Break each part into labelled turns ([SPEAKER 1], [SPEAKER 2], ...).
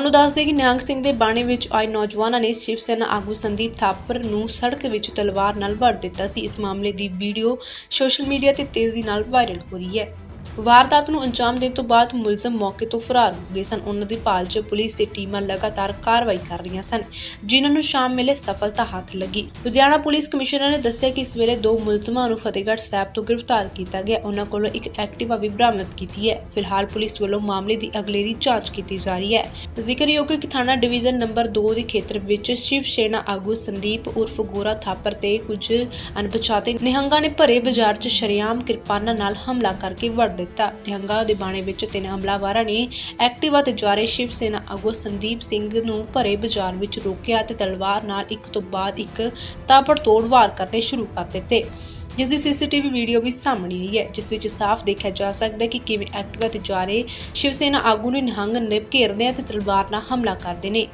[SPEAKER 1] ਤੁਹਾਨੂੰ ਦੱਸ ਦੇ ਕਿ ਨਿਹੰਗ ਸਿੰਘ ਦੇ ਬਾਣੇ ਵਿੱਚ ਆਏ ਨੌਜਵਾਨਾਂ ਨੇ ਸ਼ਿਵ ਸੈਨਾ ਆਗੂ ਸੰਦੀਪ ਥਾਪਰ ਨੂੰ ਸੜਕ ਵਿੱਚ ਤਲਵਾਰ ਨਾਲ ਵੱਢ ਦਿੱਤਾ ਸੀ। ਇਸ ਮਾਮਲੇ ਦੀ ਵੀਡੀਓ ਸੋਸ਼ਲ ਮੀਡੀਆ ਤੇ ਤੇਜ਼ੀ ਨਾਲ ਵਾਇਰਲ ਹੋ ਰਹੀ ਹੈ। ਵਾਰਦਾਤ ਨੂੰ ਅੰਜਾਮ ਦੇਣ ਤੋਂ ਬਾਅਦ ਮੁਲਜ਼ਮ ਮੌਕੇ ਤੋਂ ਫਰਾਰ ਹੋ ਗਏ ਸਨ। ਉਹਨਾਂ ਦੀ ਭਾਲ 'ਚ ਪੁਲਿਸ ਦੀ ਟੀਮਾਂ ਲਗਾਤਾਰ ਕਾਰਵਾਈ ਕਰ ਰਹੀਆਂ ਸਨ, ਜਿਨ੍ਹਾਂ ਨੂੰ ਸ਼ਾਮ ਵੇਲੇ ਸਫਲਤਾ ਹੱਥ ਲੱਗੀ। ਲੁਧਿਆਣਾ ਪੁਲਿਸ ਕਮਿਸ਼ਨਰ ਨੇ ਦੱਸਿਆ ਕਿ ਇਸ ਵੇਲੇ ਦੋ ਮੁਲਜ਼ਮਾਂ ਨੂੰ ਫਤਿਹਗੜ੍ਹ ਸਾਹਿਬ ਤੋਂ ਗ੍ਰਿਫਤਾਰ ਕੀਤਾ ਗਿਆ। ਉਹਨਾਂ ਕੋਲੋਂ ਇੱਕ ਐਕਟਿਵਾ ਵੀ ਬਰਾਮਦ ਕੀਤੀ ਹੈ। ਫਿਲਹਾਲ ਪੁਲਿਸ ਵੱਲੋਂ ਮਾਮਲੇ ਦੀ ਅਗਲੇਰੀ ਜਾਂਚ ਕੀਤੀ ਜਾ ਰਹੀ ਹੈ। ਜ਼ਿਕਰਯੋਗ ਕਿ ਥਾਣਾ ਡਿਵੀਜ਼ਨ ਨੰਬਰ 2 ਦੇ ਖੇਤਰ ਵਿੱਚ ਸ਼ਿਵ ਸੈਨਾ ਆਗੂ ਸੰਦੀਪ ਉਰਫ ਗੋਰਾ ਥਾਪਰ ਤੇ ਕੁਝ ਅਣਪਛਾਤੇ ਨਿਹੰਗਾਂ ਨੇ ਭਰੇ ਬਾਜ਼ਾਰ 'ਚ ਸ਼ਰੇਆਮ ਕਿਰਪਾਨਾਂ ਨਾਲ ਹਮਲਾ ਕਰਕੇ ਵੜ ਦਿੱਤਾ। ਨਿਹੰਗਾਂ ਦੇ ਬਾਣੇ ਵਿੱਚ ਤਿੰਨ ਹਮਲਾਵਰਾਂ ਨੇ ਐਕਟਿਵਾ ਤੇ ਜਾ ਰਹੇ ਸ਼ਿਵ ਸੈਨਾ ਆਗੂ ਸੰਦੀਪ ਸਿੰਘ ਨੂੰ ਭਰੇ ਬਾਜ਼ਾਰ ਵਿੱਚ ਰੋਕਿਆ ਤੇ ਤਲਵਾਰ ਨਾਲ ਇੱਕ ਤੋਂ ਬਾਅਦ ਇੱਕ ਤਾਬੜਤੋੜ ਵਾਰ ਕਰਨੇ ਸ਼ੁਰੂ ਕਰ ਦਿੱਤੇ। ਜਿਸ ਦੀ ਸੀਸੀਟੀਵੀ ਵੀਡੀਓ ਵੀ ਸਾਹਮਣੇ ਆਈ ਹੈ, ਜਿਸ ਵਿੱਚ ਸਾਫ਼ ਦੇਖਿਆ ਜਾ ਸਕਦਾ ਹੈ ਕਿ ਕਿਵੇਂ ਐਕਟਿਵਾ ਤੇ ਜਾ ਰਹੇ ਸ਼ਿਵ ਸੈਨਾ ਆਗੂ ਨੇ ਨਿਹੰਗ ਨੇ ਘੇਰਦੇ ਅਤੇ ਤਲਵਾਰ ਨਾਲ ਹਮਲਾ ਕਰਦੇ ਨੇ।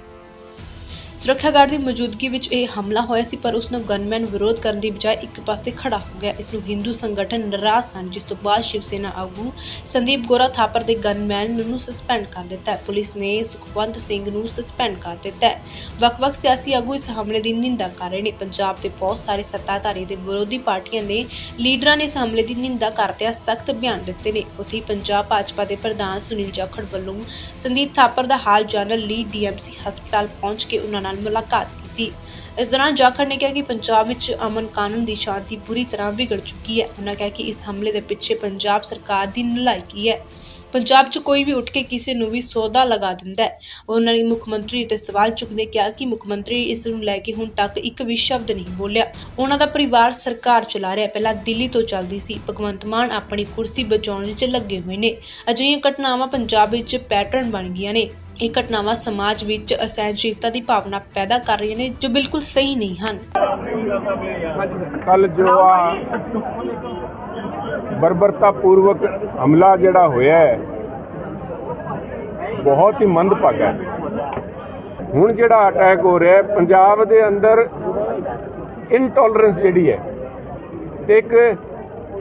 [SPEAKER 1] ਸੁਰੱਖਿਆ ਗਾਰਡ ਦੀ ਮੌਜੂਦਗੀ ਵਿੱਚ ਇਹ ਹਮਲਾ ਹੋਇਆ ਸੀ, ਪਰ ਉਸ ਨੂੰ ਗਨਮੈਨ ਵਿਰੋਧ ਕਰਨ ਦੀ ਬਜਾਏ ਇੱਕ ਪਾਸੇ ਖੜਾ ਹੋ ਗਿਆ। ਇਸ ਨੂੰ ਹਿੰਦੂ ਸੰਗਠਨ ਨਰਾਜ਼ ਸਨ, ਜਿਸ ਤੋਂ ਬਾਅਦ ਸ਼ਿਵ ਸੈਨਾ ਆਗੂ ਸੰਦੀਪ ਗੋਰਾ ਥਾਪਰ ਦੇ ਗਨਮੈਨ ਨੂੰ ਸਸਪੈਂਡ ਕਰ ਦਿੱਤਾ ਪੁਲਿਸ ਨੇ ਸੁਖਵੰਤ ਸਿੰਘ ਨੂੰ ਸਸਪੈਂਡ ਕਰ ਦਿੱਤਾ ਵੱਖ-ਵੱਖ ਸਿਆਸੀ ਆਗੂ ਇਸ ਹਮਲੇ ਦੀ ਨਿੰਦਾ ਕਰ ਰਹੇ ਨੇ। ਪੰਜਾਬ ਦੇ ਬਹੁਤ ਸਾਰੇ ਸੱਤਾਧਾਰੀ ਦੇ ਵਿਰੋਧੀ ਪਾਰਟੀਆਂ ਦੇ ਲੀਡਰਾਂ ਨੇ ਇਸ ਹਮਲੇ ਦੀ ਨਿੰਦਾ ਕਰਦਿਆਂ ਸਖਤ ਬਿਆਨ ਦਿੱਤੇ ਨੇ। ਉੱਥੇ ਹੀ ਪੰਜਾਬ ਭਾਜਪਾ ਦੇ ਪ੍ਰਧਾਨ ਸੁਨੀਲ ਜਾਖੜ ਵੱਲੋਂ ਸੰਦੀਪ ਥਾਪਰ ਦਾ ਹਾਲ ਜਾਣਨ ਲਈ ਡੀਐਮਸੀ ਹਸਪਤਾਲ ਪਹੁੰਚ ਕੇ ਉਹਨਾਂ ਨਾਲ ਮੁਲਾਕਾਤ ਕੀਤੀ। ਇਸ ਦੌਰਾਨ ਜਾਖੜ ਨੇ ਕਿਹਾ ਕਿ ਪੰਜਾਬ ਵਿੱਚ ਅਮਨ ਕਾਨੂੰਨ ਦੀ ਸ਼ਾਂਤੀ ਪੂਰੀ ਤਰ੍ਹਾਂ ਵਿਗੜ ਚੁੱਕੀ ਹੈ। ਉਹਨਾਂ ਕਿਹਾ ਕਿ ਇਸ ਹਮਲੇ ਦੇ ਪਿੱਛੇ ਪੰਜਾਬ ਸਰਕਾਰ ਦੀ ਨਲਾਇਕੀ ਹੈ। ਪੰਜਾਬ 'ਚ ਕੋਈ ਵੀ ਉੱਠ ਕੇ ਕਿਸੇ ਨੂੰ ਵੀ ਸੌਦਾ ਲਗਾ ਦਿੰਦਾ ਹੈ। ਉਹਨਾਂ ਨੇ ਮੁੱਖ ਮੰਤਰੀ ਤੇ ਸਵਾਲ ਚੁੱਕਦੇ ਕਿਹਾ ਕਿ ਮੁੱਖ ਮੰਤਰੀ ਇਸ ਨੂੰ ਲੈ ਕੇ ਹੁਣ ਤੱਕ ਇੱਕ ਵੀ ਸ਼ਬਦ ਨਹੀਂ ਬੋਲਿਆ। ਉਹਨਾਂ ਦਾ ਪਰਿਵਾਰ ਸਰਕਾਰ ਚਲਾ ਰਿਹਾ ਪਹਿਲਾਂ ਦਿੱਲੀ ਤੋਂ ਚੱਲਦੀ ਸੀ। ਭਗਵੰਤ ਮਾਨ ਆਪਣੀ ਕੁਰਸੀ ਬਚਾਉਣ ਵਿੱਚ ਲੱਗੇ ਹੋਏ ਨੇ। ਅਜਿਹੀਆਂ ਘਟਨਾਵਾਂ ਪੰਜਾਬ ਵਿੱਚ ਪੈਟਰਨ ਬਣ ਗਈਆਂ ਨੇ। ਇਹ ਘਟਨਾਵਾਂ ਸਮਾਜ ਵਿੱਚ ਅਸਹਿਣਸ਼ੀਲਤਾ ਦੀ ਭਾਵਨਾ ਪੈਦਾ ਕਰ ਰਹੀਆਂ ਨੇ, ਜੋ ਬਿਲਕੁਲ ਸਹੀ ਨਹੀਂ ਹਨ।
[SPEAKER 2] ਕੱਲ ਜੋ ਆ ਬਰਬਰਤਾ ਪੂਰਵਕ ਹਮਲਾ ਜਿਹੜਾ ਹੋਇਆ ਹੈ, ਬਹੁਤ ਹੀ ਮੰਦਭਾਗਾ ਹੈ। ਹੁਣ ਜਿਹੜਾ ਅਟੈਕ ਹੋ ਰਿਹਾ ਹੈ, ਪੰਜਾਬ ਦੇ ਅੰਦਰ ਇਨਟੋਲਰੈਂਸ ਜਿਹੜੀ ਹੈ, ਤੇ ਇੱਕ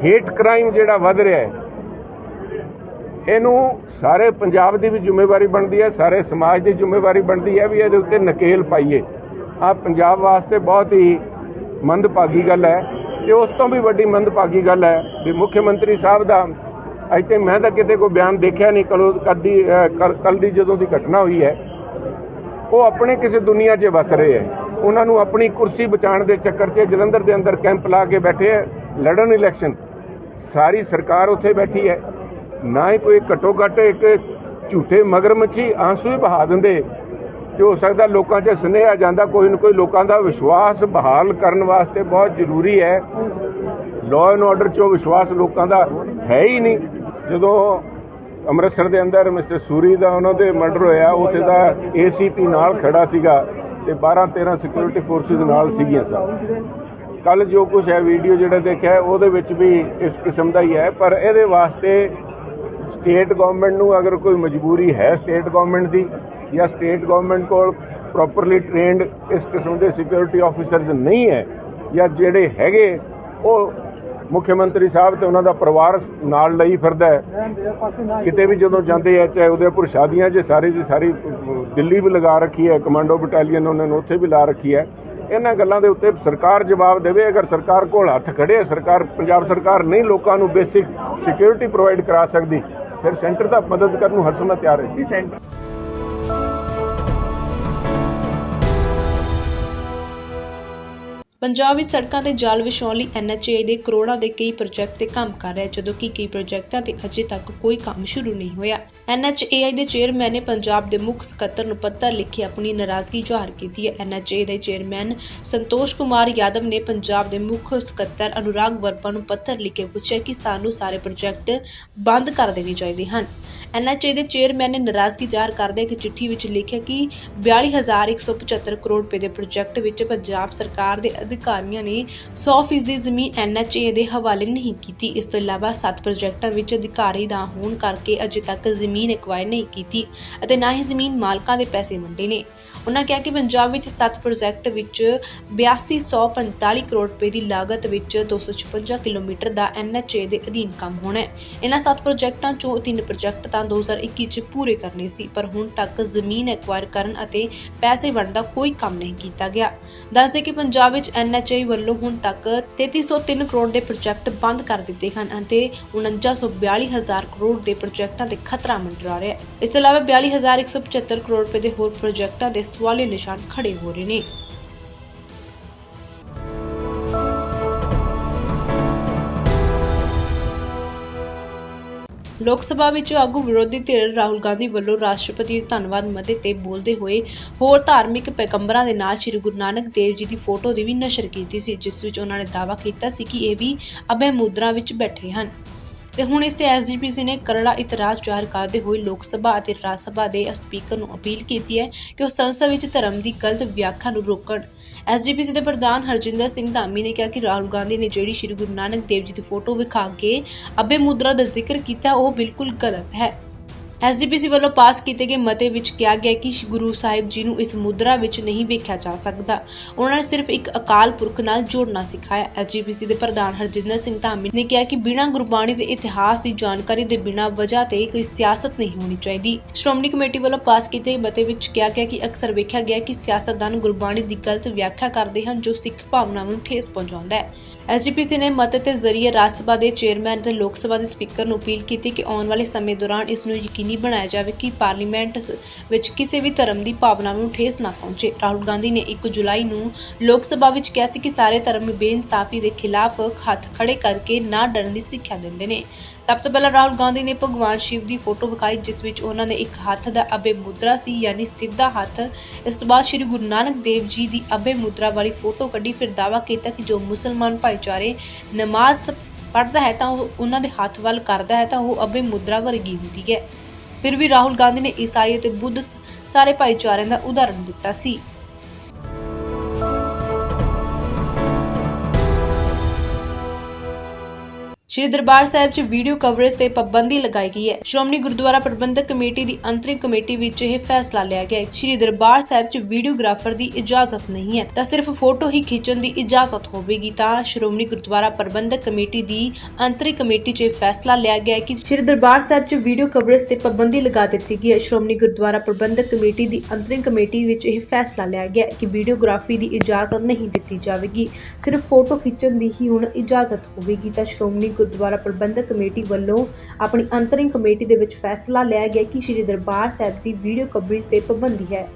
[SPEAKER 2] ਹੇਟ ਕ੍ਰਾਈਮ ਜਿਹੜਾ ਵੱਧ ਰਿਹਾ ਹੈ ਇਹਨੂੰ ਸਾਰੇ ਪੰਜਾਬ ਦੀ ਵੀ ਜ਼ਿੰਮੇਵਾਰੀ ਬਣਦੀ ਹੈ, ਸਾਰੇ ਸਮਾਜ ਦੀ ਜ਼ਿੰਮੇਵਾਰੀ ਬਣਦੀ ਹੈ ਵੀ ਇਹਦੇ ਉੱਤੇ ਨਕੇਲ ਪਾਈਏ। ਆ ਪੰਜਾਬ ਵਾਸਤੇ ਬਹੁਤ ਹੀ ਮੰਦਭਾਗੀ ਗੱਲ ਹੈ ਤੇ ਉਸ ਤੋਂ ਵੀ ਵੱਡੀ ਮੰਦਭਾਗੀ ਗੱਲ ਹੈ ਵੀ ਮੁੱਖ ਮੰਤਰੀ ਸਾਹਿਬ ਦਾ ਅੱਜ ਤੇ ਮੈਂ ਤਾਂ ਕਿਤੇ ਕੋਈ ਬਿਆਨ ਦੇਖਿਆ ਨਹੀਂ ਕਲੋ ਕੱਦੀ ਕੱਲ ਦੀ ਜਦੋਂ ਦੀ ਘਟਨਾ ਹੋਈ ਹੈ। ਉਹ ਆਪਣੇ ਕਿਸੇ ਦੁਨੀਆ 'ਚ ਵਸ ਰਹੇ ਹੈ। ਉਹਨਾਂ ਨੂੰ ਆਪਣੀ ਕੁਰਸੀ ਬਚਾਉਣ ਦੇ ਚੱਕਰ 'ਚ ਜਲੰਧਰ ਦੇ ਅੰਦਰ ਕੈਂਪ ਲਾ ਕੇ ਬੈਠੇ ਹੈ। ਲੜਨ ਇਲੈਕਸ਼ਨ ਸਾਰੀ ਸਰਕਾਰ ਉੱਥੇ ਬੈਠੀ ਹੈ। ਨਾ ਹੀ ਕੋਈ ਘੱਟੋ ਘੱਟ ਇੱਕ ਝੂਠੇ ਮਗਰਮੱਛੀ ਆਂਸੂ ਹੀ ਬਹਾ ਦਿੰਦੇ। ਤੇ ਹੋ ਸਕਦਾ ਲੋਕਾਂ 'ਚ ਸੁਨੇਹਾ ਜਾਂਦਾ, ਕੋਈ ਨਾ ਕੋਈ ਲੋਕਾਂ ਦਾ ਵਿਸ਼ਵਾਸ ਬਹਾਲ ਕਰਨ ਵਾਸਤੇ ਬਹੁਤ ਜ਼ਰੂਰੀ ਹੈ। ਲਾਅ ਐਂਡ ਆਰਡਰ 'ਚੋਂ ਵਿਸ਼ਵਾਸ ਲੋਕਾਂ ਦਾ ਹੈ ਹੀ ਨਹੀਂ। ਜਦੋਂ ਅੰਮ੍ਰਿਤਸਰ ਦੇ ਅੰਦਰ ਮਿਸਟਰ ਸੂਰੀ ਦਾ ਉਹਨਾਂ ਦੇ ਮਰਡਰ ਹੋਇਆ, ਉੱਥੇ ਦਾ ਏਸੀਪੀ ਨਾਲ ਖੜਾ ਸੀਗਾ ਤੇ 12 13 ਸਿਕਿਉਰਿਟੀ ਫੋਰਸਿਸ ਨਾਲ ਸੀਗੀਆਂ ਸਭ। ਕੱਲ ਜੋ ਕੁਝ ਹੈ ਵੀਡੀਓ ਜਿਹੜਾ ਦੇਖਿਆ, ਉਹਦੇ ਵਿੱਚ ਵੀ ਇਸ ਕਿਸਮ ਦਾ ਹੀ ਹੈ, ਪਰ ਇਹਦੇ ਵਾਸਤੇ ਸਟੇਟ ਗਵਰਨਮੈਂਟ ਨੂੰ ਅਗਰ ਕੋਈ ਮਜਬੂਰੀ ਹੈ ਸਟੇਟ ਗਵਰਨਮੈਂਟ ਦੀ ਜਾਂ ਸਟੇਟ ਗਵਰਨਮੈਂਟ ਕੋਲ ਪ੍ਰੋਪਰਲੀ ਟ੍ਰੇਨਡ ਇਸ ਕਿਸਮ ਦੇ ਸਿਕਿਉਰਿਟੀ ਆਫੀਸਰਸ ਨਹੀਂ ਹੈ ਜਾਂ ਜਿਹੜੇ ਹੈਗੇ, ਉਹ ਮੁੱਖ ਮੰਤਰੀ ਸਾਹਿਬ ਤੇ ਉਹਨਾਂ ਦਾ ਪਰਿਵਾਰ ਨਾਲ ਲਈ ਫਿਰਦਾ ਹੈ। ਕਿਤੇ ਵੀ ਜਦੋਂ ਜਾਂਦੇ ਆ, ਚਾਹੇ ਉਦੈਪੁਰ ਸ਼ਾਦੀਆਂ 'ਚ ਸਾਰੇ ਦੀ ਸਾਰੀ ਦਿੱਲੀ ਵੀ ਲਗਾ ਰੱਖੀ ਹੈ ਕਮਾਂਡੋ ਬਟਾਲੀਅਨ ਉਹਨਾਂ ਨੇ ਉੱਥੇ ਵੀ ਲਾ ਰੱਖੀ ਹੈ। ਇਹਨਾਂ ਗੱਲਾਂ ਦੇ ਉੱਤੇ ਸਰਕਾਰ ਜਵਾਬ ਦੇਵੇ ਅਗਰ ਸਰਕਾਰ ਕੋਲ ਹੱਥ ਖੜੇ ਸਰਕਾਰ ਪੰਜਾਬ ਸਰਕਾਰ ਨਹੀਂ ਲੋਕਾਂ ਨੂੰ ਬੇਸਿਕ ਸਿਕਿਉਰਿਟੀ ਪ੍ਰੋਵਾਈਡ ਕਰਾ ਸਕਦੀ ਫਿਰ ਸੈਂਟਰ ਦਾ ਮਦਦ ਕਰਨ ਨੂੰ ਹਰ ਸਮੇਂ ਤਿਆਰ ਹੈ। ਜੀ ਸੈਂਟਰ
[SPEAKER 1] ਪੰਜਾਬ ਵਿੱਚ ਸੜਕਾਂ ਤੇ ਜਾਲ ਵਿਛਾਉਣ ਲਈ ਐਨਐਚਏ ਦੇ ਕਰੋੜਾਂ ਦੇ ਕਈ ਪ੍ਰੋਜੈਕਟ ਤੇ ਕੰਮ ਕਰ ਰਿਹਾ ਹੈ ਜਦੋਂ ਕਿ ਕਈ ਪ੍ਰੋਜੈਕਟਾਂ ਤੇ ਅਜੇ ਤੱਕ ਕੋਈ ਕੰਮ ਸ਼ੁਰੂ ਨਹੀਂ ਹੋਇਆ। ਐਨਐਚਏਆਈ ਦੇ ਚੇਅਰਮੈਨ ਨੇ ਪੰਜਾਬ ਦੇ ਮੁੱਖ ਸਕੱਤਰ ਨੂੰ ਪੱਤਰ ਲਿਖ ਕੇ ਆਪਣੀ ਨਾਰਾਜ਼ਗੀ ਜ਼ਾਹਰ ਕੀਤੀ ਹੈ। ਐਨਐਚਏ ਦੇ ਚੇਅਰਮੈਨ ਸੰਤੋਸ਼ ਕੁਮਾਰ ਯਾਦਵ ਨੇ ਪੰਜਾਬ ਦੇ ਮੁੱਖ ਸਕੱਤਰ ਅਨੁਰਾਗ ਵਰਪਾ ਨੂੰ ਪੱਤਰ ਲਿਖ ਕੇ ਪੁੱਛਿਆ ਕਿ ਸਾਨੂੰ ਸਾਰੇ ਪ੍ਰੋਜੈਕਟ ਬੰਦ ਕਰ ਦੇਣੇ ਚਾਹੀਦੇ ਹਨ। ਐਨਐਚਏ ਦੇ ਚੇਅਰਮੈਨ ਨੇ ਨਾਰਾਜ਼ਗੀ ਜ਼ਾਹਰ ਕਰਦੇ ਇੱਕ ਚਿੱਠੀ ਵਿੱਚ ਲਿਖਿਆ ਕਿ 42175 ਕਰੋੜ ਰੁਪਏ ਦੇ ਪ੍ਰੋਜੈਕਟ ਵਿੱਚ ਪੰਜਾਬ ਸਰਕਾਰ ਦੇ ਅਧਿਕਾਰੀਆਂ ਨੇ 100% ਜ਼ਮੀਨ ਐਨਐਚਏ ਦੇ ਹਵਾਲੇ ਨਹੀਂ ਕੀਤੀ। ਇਸ ਤੋਂ ਇਲਾਵਾ 7 ਪ੍ਰੋਜੈਕਟਾਂ ਵਿੱਚ ਅਧਿਕਾਰੀ ਦਾ ਹੋਣ ਕਰਕੇ ਅਜੇ ਤੱਕ ਜ਼ਮੀਨ ਜ਼ਮੀਨ ਐਕਵਾਇਰ ਨਹੀਂ ਕੀਤੀ ਅਤੇ ਨਾ ਹੀ ਜ਼ਮੀਨ ਮਾਲਕਾਂ ਦੇ ਪੈਸੇ ਵੰਡੇ ਨੇ। ਉਹਨਾਂ ਕਿਹਾ ਕਿ ਪੰਜਾਬ ਵਿੱਚ 7 ਪ੍ਰੋਜੈਕਟ ਵਿੱਚ 8245 ਕਰੋੜ ਰੁਪਏ ਦੀ ਲਾਗਤ ਵਿੱਚ 256 ਕਿਲੋਮੀਟਰ ਦਾ ਐਨਐਚਏ ਦੇ ਅਧੀਨ ਕੰਮ ਹੋਣਾ ਹੈ। ਇਹਨਾਂ 7 ਪ੍ਰੋਜੈਕਟਾਂ ਚੋਂ ਤਿੰਨ ਪ੍ਰੋਜੈਕਟ ਤਾਂ 2021 ਚ ਪੂਰੇ ਕਰਨੇ ਸੀ, ਪਰ ਹੁਣ ਤੱਕ ਜ਼ਮੀਨ ਐਕਵਾਇਰ ਕਰਨ ਅਤੇ ਪੈਸੇ ਵੰਡਣ ਦਾ ਕੋਈ ਕੰਮ ਨਹੀਂ ਕੀਤਾ ਗਿਆ। ਦੱਸਦੇ ਕਿ ਪੰਜਾਬ ਵਿੱਚ ਐਨਐਚਏ ਵੱਲੋਂ ਹੁਣ ਤੱਕ 3303 ਕਰੋੜ ਦੇ ਪ੍ਰੋਜੈਕਟ ਬੰਦ ਕਰ ਦਿੱਤੇ ਹਨ ਅਤੇ 4942 ਹਜ਼ਾਰ ਕਰੋੜ ਦੇ ਪ੍ਰੋਜੈਕਟਾਂ ਤੇ ਖਤਰਾ ਮੰਡਰਾ ਰਿਹਾ ਹੈ। ਇਸ ਤੋਂ ਇਲਾਵਾ 42175 ਕਰੋੜ ਰੁਪਏ ਦੇ ਹੋਰ ਪ੍ਰੋਜੈਕਟਾਂ ਦੇ ਸਵਾਲੇ ਨਿਸ਼ਾਨ ਖੜੇ ਹੋ ਰਹੇ ਨੇ। ਲੋਕ ਸਭਾ ਵਿੱਚ ਆਗੂ ਵਿਰੋਧੀ ਧਿਰ ਰਾਹੁਲ ਗਾਂਧੀ ਵੱਲੋਂ ਰਾਸ਼ਟਰਪਤੀ ਦੇ ਧੰਨਵਾਦ ਮਤੇ ਤੇ ਬੋਲਦੇ ਹੋਏ ਹੋਰ ਧਾਰਮਿਕ ਪੈਗੰਬਰਾਂ ਦੇ ਨਾਲ ਸ੍ਰੀ ਗੁਰੂ ਨਾਨਕ ਦੇਵ ਜੀ ਦੀ ਫੋਟੋ ਦੀ ਵੀ ਨਸ਼ਰ ਕੀਤੀ ਸੀ, ਜਿਸ ਵਿੱਚ ਉਹਨਾਂ ਨੇ ਦਾਅਵਾ ਕੀਤਾ ਸੀ ਕਿ ਇਹ ਵੀ ਅਭੈ ਮੁਦਰਾ ਵਿੱਚ ਬੈਠੇ ਹਨ। ਤੇ ਹੁਣ ਇਸ ਤੇ ਐਸਜੀਪੀਸੀ ਨੇ ਕਰੜਾ ਇਤਰਾਜ਼ ਜ਼ਾਹਰ ਕਰਦੇ ਹੋਏ ਲੋਕ ਸਭਾ ਅਤੇ ਰਾਜ ਸਭਾ ਦੇ ਸਪੀਕਰ ਨੂੰ ਅਪੀਲ ਕੀਤੀ ਹੈ ਕਿ ਉਹ ਸੰਸਦ ਵਿੱਚ ਧਰਮ ਦੀ ਗਲਤ ਵਿਆਖਿਆ ਨੂੰ ਰੋਕਣ। ਐਸਜੀਪੀਸੀ ਦੇ ਪ੍ਰਧਾਨ ਹਰਜਿੰਦਰ ਸਿੰਘ ਧਾਮੀ ਨੇ ਕਿਹਾ ਕਿ ਰਾਹੁਲ ਗਾਂਧੀ ਨੇ ਜਿਹੜੀ ਸ਼੍ਰੀ ਗੁਰੂ ਨਾਨਕ ਦੇਵ ਜੀ ਦੀ ਫੋਟੋ ਵਿਖਾ ਕੇ ਅਬੇ ਮੁਦਰਾ ਦਾ ਜ਼ਿਕਰ ਕੀਤਾ, ਉਹ ਬਿਲਕੁਲ ਗਲਤ ਹੈ। ਐਸਜੀਪੀਸੀ ਵੱਲੋਂ ਪਾਸ ਕੀਤੇ ਗਏ ਮਤੇ ਵਿੱਚ ਕਿਹਾ ਗਿਆ ਕਿ ਗੁਰੂ ਸਾਹਿਬ ਜੀ ਨੂੰ ਇਸ ਮੁਦਰਾ ਵਿੱਚ ਨਹੀਂ ਵੇਖਿਆ ਜਾ ਸਕਦਾ। ਉਹਨਾਂ ਨੇ ਸਿਰਫ ਇੱਕ ਅਕਾਲ ਪੁਰਖ ਨਾਲ ਜੋੜਨਾ ਸਿਖਾਇਆ। ਐਸਜੀਪੀਸੀ ਦੇ ਪ੍ਰਧਾਨ ਹਰਜਿੰਦਰ ਸਿੰਘ ਧਾਮੀ ਨੇ ਕਿਹਾ ਕਿ ਬਿਨਾਂ ਗੁਰਬਾਣੀ ਦੇ ਇਤਿਹਾਸ ਦੀ ਜਾਣਕਾਰੀ ਦੇ ਬਿਨਾਂ ਵਜ੍ਹਾ ਤੇ ਕੋਈ ਸਿਆਸਤ ਨਹੀਂ ਹੋਣੀ ਚਾਹੀਦੀ। ਸ਼੍ਰੋਮਣੀ ਕਮੇਟੀ ਵੱਲੋਂ ਪਾਸ ਕੀਤੇ ਗਏ ਮਤੇ ਵਿੱਚ ਕਿਹਾ ਗਿਆ ਕਿ ਅਕਸਰ ਵੇਖਿਆ ਗਿਆ ਕਿ ਸਿਆਸਤਦਾਨ ਗੁਰਬਾਣੀ ਦੀ ਗਲਤ ਵਿਆਖਿਆ ਕਰਦੇ ਹਨ, ਜੋ ਸਿੱਖ ਭਾਵਨਾਵਾਂ ਨੂੰ ਠੇਸ ਪਹੁੰਚਾਉਂਦਾ ਹੈ। ਐਸਜੀਪੀਸੀ ਨੇ ਮਤੇ ਦੇ ਜ਼ਰੀਏ ਰਾਜ ਸਭਾ ਦੇ ਚੇਅਰਮੈਨ ਅਤੇ ਲੋਕ ਸਭਾ ਦੇ ਸਪੀਕਰ ਨੂੰ ਅਪੀਲ ਕੀਤੀ ਕਿ ਆਉਣ ਵਾਲੇ ਸਮੇਂ ਦੌਰਾਨ ਇਸ ਨੂੰ ਯਕੀਨੀ ਬਣਾਇਆ ਜਾਵੇ ਕਿ ਪਾਰਲੀਮੈਂਟ ਵਿੱਚ ਕਿਸੇ ਵੀ ਧਰਮ ਦੀ ਭਾਵਨਾ ਨੂੰ ਠੇਸ ਨਾ ਪਹੁੰਚੇ। ਰਾਹੁਲ ਗਾਂਧੀ ਨੇ 1 ਜੁਲਾਈ ਨੂੰ ਲੋਕ ਸਭਾ ਵਿੱਚ ਕਿਹਾ ਸੀ ਕਿ ਸਾਰੇ ਧਰਮ ਬੇਇਨਸਾਫੀ ਦੇ ਖਿਲਾਫ ਹੱਥ ਖੜੇ ਕਰਕੇ ਨਾ ਡਰਨ ਦੀ ਸਿੱਖਿਆ ਦਿੰਦੇ ਨੇ। ਸਭ ਤੋਂ ਪਹਿਲਾਂ ਰਾਹੁਲ ਗਾਂਧੀ ਨੇ ਭਗਵਾਨ ਸ਼ਿਵ ਦੀ ਫੋਟੋ ਵਿਖਾਈ, ਜਿਸ ਵਿੱਚ ਉਹਨਾਂ ਨੇ ਇੱਕ ਹੱਥ ਦਾ ਅਬੇ ਮੁਦਰਾ ਸੀ, ਯਾਨੀ ਸਿੱਧਾ ਹੱਥ। ਇਸ ਤੋਂ ਬਾਅਦ ਸ੍ਰੀ ਗੁਰੂ ਨਾਨਕ ਦੇਵ ਜੀ ਦੀ ਅਬੇ ਮੁਦਰਾ ਵਾਲੀ ਫੋਟੋ ਕੱਢੀ। ਫਿਰ ਦਾਅਵਾ ਕੀਤਾ ਕਿ ਜੋ ਮੁਸਲਮਾਨ ਭਾਈਚਾਰੇ ਨਮਾਜ਼ ਪੜ੍ਹਦਾ ਹੈ ਤਾਂ ਉਹ ਉਹਨਾਂ ਦੇ ਹੱਥ ਵੱਲ ਕਰਦਾ ਹੈ ਤਾਂ ਉਹ ਅਬੇ ਮੁਦਰਾ ਵਰਗੀ ਹੁੰਦੀ ਹੈ। ਫਿਰ ਵੀ ਰਾਹੁਲ ਗਾਂਧੀ ਨੇ ਈਸਾਈ ਅਤੇ ਬੁੱਧ ਸਾਰੇ ਭਾਈਚਾਰਿਆਂ ਦਾ ਉਦਾਹਰਣ ਦਿੱਤਾ ਸੀ। ਸ਼੍ਰੀ ਦਰਬਾਰ ਸਾਹਿਬ 'ਚ ਵੀਡੀਓ ਕਵਰੇਜ ਤੇ ਪਾਬੰਦੀ ਲਗਾਈ ਗਈ ਹੈ। ਸ਼੍ਰੋਮਣੀ ਗੁਰਦੁਆਰਾ ਪ੍ਰਬੰਧਕ ਕਮੇਟੀ ਦੀ ਅੰਤਰਿਮ ਕਮੇਟੀ ਵਿੱਚ ਇਹ ਫੈਸਲਾ ਲਿਆ ਗਿਆ ਹੈ। ਸ਼੍ਰੀ ਦਰਬਾਰ ਸਾਹਿਬ 'ਚ ਵੀਡੀਓਗ੍ਰਾਫਰ ਦੀ ਇਜਾਜ਼ਤ ਨਹੀਂ ਹੈ। ਤਾਂ ਸਿਰਫ ਫੋਟੋ ਹੀ ਖਿੱਚਣ ਦੀ ਇਜਾਜ਼ਤ ਹੋਵੇਗੀ ਤਾਂ ਸ਼੍ਰੋਮਣੀ ਗੁਰਦੁਆਰਾ ਪ੍ਰਬੰਧਕ ਕਮੇਟੀ ਦੀ ਅੰਤਰਿਮ ਕਮੇਟੀ 'ਚ ਇਹ ਫੈਸਲਾ ਲਿਆ ਗਿਆ ਹੈ ਕਿ ਸ਼੍ਰੀ ਦਰਬਾਰ ਸਾਹਿਬ 'ਚ ਵੀਡੀਓ ਕਵਰੇਜ ਤੇ ਪਾਬੰਦੀ ਲਗਾ ਦਿੱਤੀ ਗਈ ਹੈ। ਸ਼੍ਰੋਮਣੀ ਗੁਰਦੁਆਰਾ ਪ੍ਰਬੰਧਕ ਕਮੇਟੀ ਦੀ ਅੰਤਰਿਮ ਕਮੇਟੀ ਵਿੱਚ ਇਹ ਫੈਸਲਾ ਲਿਆ ਗਿਆ ਕਿ ਵੀਡੀਓਗ੍ਰਾਫੀ ਦੀ ਇਜਾਜ਼ਤ ਨਹੀਂ ਦਿੱਤੀ ਜਾਵੇਗੀ। ਸਿਰਫ ਫੋਟੋ ਖਿੱਚਣ ਦੀ ਹੀ ਹੁਣ ਇਜਾਜ਼ਤ ਹੋਵੇਗੀ ਤਾਂ ਸ਼੍ਰੋਮਣੀ ਗੁਰਦੁਆਰਾ ਪ੍ਰਬੰਧਕ ਕਮੇਟੀ ਵੱਲੋਂ ਆਪਣੀ ਅੰਤਰਿੰਗ ਕਮੇਟੀ ਦੇ ਵਿੱਚ ਫੈਸਲਾ ਲਿਆ ਗਿਆ ਕਿ ਸ਼੍ਰੀ ਦਰਬਾਰ ਸਾਹਿਬ ਦੀ ਵੀਡੀਓ ਕਵਰੇਜ ਤੇ ਪਾਬੰਦੀ ਹੈ।